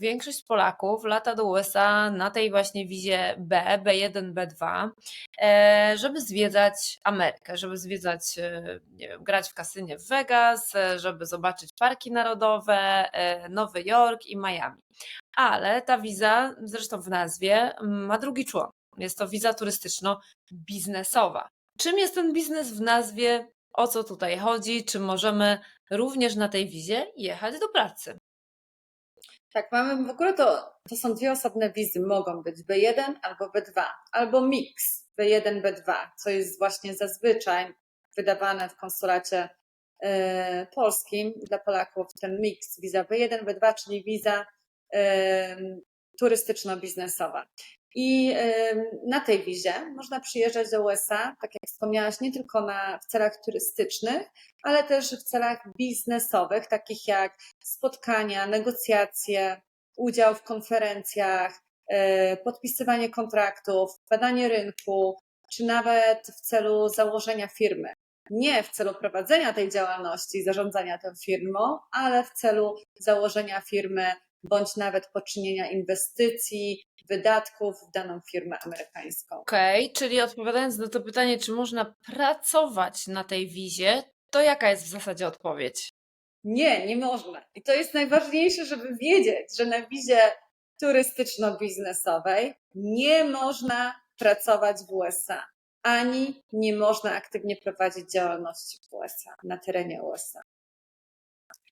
większość Polaków lata do USA na tej właśnie wizie B, B1, B2, e, żeby zwiedzać Amerykę, żeby zwiedzać, e, nie wiem, grać w kasynie w Vegas, e, żeby zobaczyć parki narodowe, Nowy Jork i Miami. Ale ta wiza, zresztą w nazwie, ma drugi człon. Jest to wiza turystyczno-biznesowa. Czym jest ten biznes w nazwie? O co tutaj chodzi? Czy możemy również na tej wizie jechać do pracy? Tak, mamy w ogóle to, to są dwie osobne wizy, mogą być B1 albo B2, albo mix B1, B2, co jest właśnie zazwyczaj wydawane w konsulacie e, polskim dla Polaków, ten mix, wiza B1, B2, czyli wiza e, turystyczno-biznesowa. I na tej wizie można przyjeżdżać do USA, tak jak wspomniałaś, nie tylko na, w celach turystycznych, ale też w celach biznesowych, takich jak spotkania, negocjacje, udział w konferencjach, e, podpisywanie kontraktów, badanie rynku, czy nawet w celu założenia firmy. Nie w celu prowadzenia tej działalności zarządzania tą firmą, ale w celu założenia firmy bądź nawet poczynienia inwestycji, wydatków w daną firmę amerykańską. Okej, czyli odpowiadając na to pytanie, czy można pracować na tej wizie, to jaka jest w zasadzie odpowiedź? Nie, nie można. I to jest najważniejsze, żeby wiedzieć, że na wizie turystyczno-biznesowej nie można pracować w USA, ani nie można aktywnie prowadzić działalności w USA, na terenie USA.